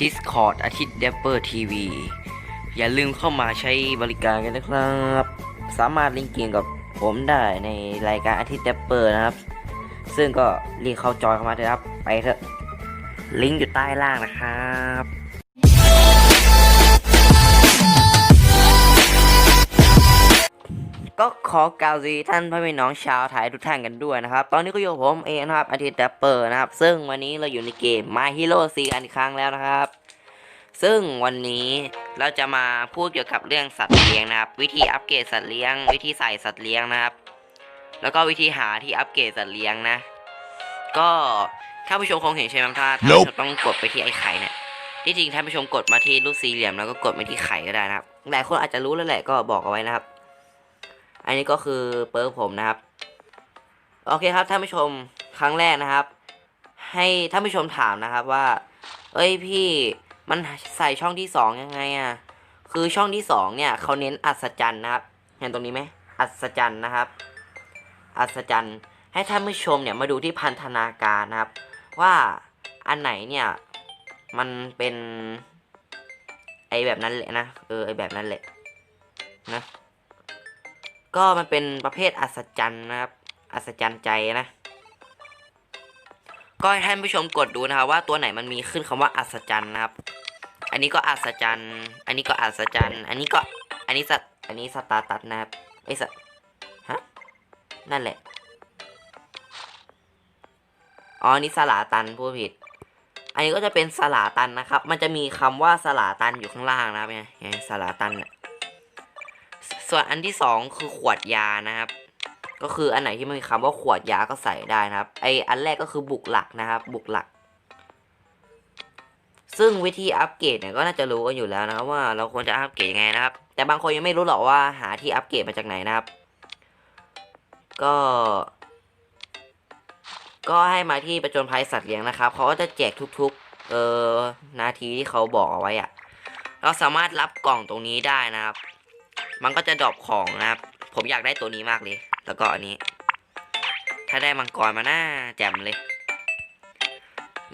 Discord อาทิตย์เดปเปอร์ทีวีอย่าลืมเข้ามาใช้บริการกันนะครับ สามารถลิงก์เกมกับผมได้ในรายการอาทิตย์เดปเปอร์นะครับ ซึ่งก็รีบเข้าจอยเข้ามาเถอะครับ ไปเถอะลิงก์อยู่ใต้ล่างนะครับ ก็ขอกล่าวสวัสดีท่านพ่อแม่น้องชาวไทยทุกท่านกันด้วยนะครับ ตอนนี้ก็อยู่กับผมเองนะครับอาทิตย์แดปเปอร์นะครับ ซึ่งวันนี้เราอยู่ในเกม My Hero 4กันอีกครั้งแล้วนะครับ ซึ่งวันนี้เราจะมาพูดเกี่ยวกับเรื่องสัตว์เลี้ยงนะครับ วิธีอัปเกรดสัตว์เลี้ยง วิธีใส่สัตว์เลี้ยงนะครับ แล้วก็วิธีหาที่อัปเกรดสัตว์เลี้ยงนะ ก็ถ้าผู้ชมคงเห็นใช่ไหมครับถ้าท่านผู้ชมต้องกดไปที่ไอ้ไข่เนี่ยที่จริงท่านผู้ชมกดมาที่รูปสี่เหลี่ยมแล้วก็กดไปที่ไข่ก็ได้นะครับหลายคนอาจจะรู้แล้วแหละก็บอกเอาไว้นะครับ อันนี้ก็คือเปิร์กผมนะครับ โอเคครับท่านผู้ชมครั้งแรกนะครับ ให้ท่านผู้ชมถามนะครับว่า เอ้ยพี่มันใส่ช่องที่สองยังไงอะ่ะคือช่องที่สองเนี่ยเขาเน้นอัศจรรย์นะครับ เห็นตรงนี้ไหมอัศจรรย์นะครับ อัศจรรย์ให้ท่านผู้ชมเนี่ยมาดูที่พันธนาการนะครับ ว่าอันไหนเนี่ยมันเป็นไอแบบนั้นแหละนะเออไอแบบนั้นแหละนะ ก็มันเป็นประเภทอัศจรรย์นะครับ อัศจรรย์ใจนะ ก็ให้ท่านผู้ชมกดดูนะครับ ว่าตัวไหนมันมีขึ้นคำว่าอัศจรรย์นะครับ อันนี้ก็อัศจรรย์ อันนี้ก็อัศจรรย์ อันนี้ก็ อันนี้สัตอันนี้สตาร์ตัสนะครับ ไอสัตฮะ นั่นแหละ อ๋ออันนี้สลาตันพูดผิด อันนี้ก็จะเป็นสลาตันนะครับ มันจะมีคำว่าสลาตันอยู่ข้างล่างนะครับไงไงสลาตันเนี่ย ส่วนอันที่สองคือขวดยานะครับ ก็คืออันไหนที่มันมีคำว่าขวดยาก็ใส่ได้นะครับ ไออันแรกก็คือบุกหลักนะครับ บุกหลัก ซึ่งวิธีอัปเกรดเนี่ยก็น่าจะรู้กันอยู่แล้วนะครับว่าเราควรจะอัปเกรดยังไงนะครับ แต่บางคนยังไม่รู้หรอกว่าหาที่อัปเกรดมาจากไหนนะครับ ก็ ก็ให้มาที่ประจนภัยสัตว์เลี้ยงนะครับเขาก็จะแจกทุกๆ เออนาทีที่เขาบอกเอาไว้อะเราสามารถรับกล่องตรงนี้ได้นะครับ มันก็จะดรอปของนะครับ ผมอยากได้ตัวนี้มากเลย แล้วก็อันนี้ ถ้าได้มังกรมาหน้าแจ่มเลย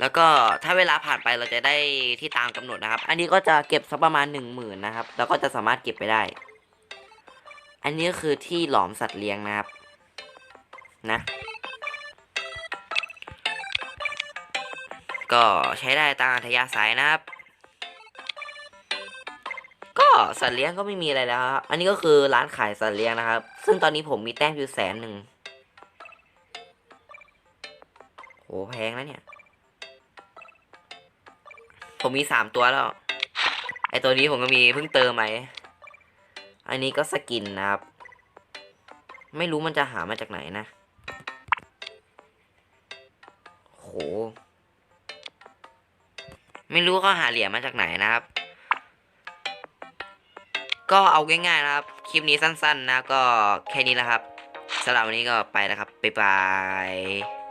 แล้วก็ถ้าเวลาผ่านไปเราจะได้ที่ตามกำหนดนะครับ อันนี้ก็จะเก็บสักประมาณหนึ่งหมื่นนะครับ แล้วก็จะสามารถเก็บไปได้ อันนี้ก็คือที่หลอมสัตว์เลี้ยงนะครับ นะก็ใช้ได้ตามอัธยาศัยนะครับ สัตว์เลี้ยงก็ไม่มีอะไรแล้วครับอันนี้ก็คือร้านขายสัตว์เลี้ยงนะครับ ซึ่งตอนนี้ผมมีแต้มอยู่แสนหนึ่งโหแพงนะเนี่ย ผมมีสามตัวแล้ว ไอตัวนี้ผมก็มีเพิ่งเติมไหม อันนี้ก็สกินนะครับ ไม่รู้มันจะหามาจากไหนนะ โห ไม่รู้เขาหาเหรียญมาจากไหนนะครับ ก็เอาง่ายๆนะครับ คลิปนี้สั้นๆนะก็แค่นี้แหละครับสำหรับวันนี้ก็ไปแล้วครับ บ๊ายบาย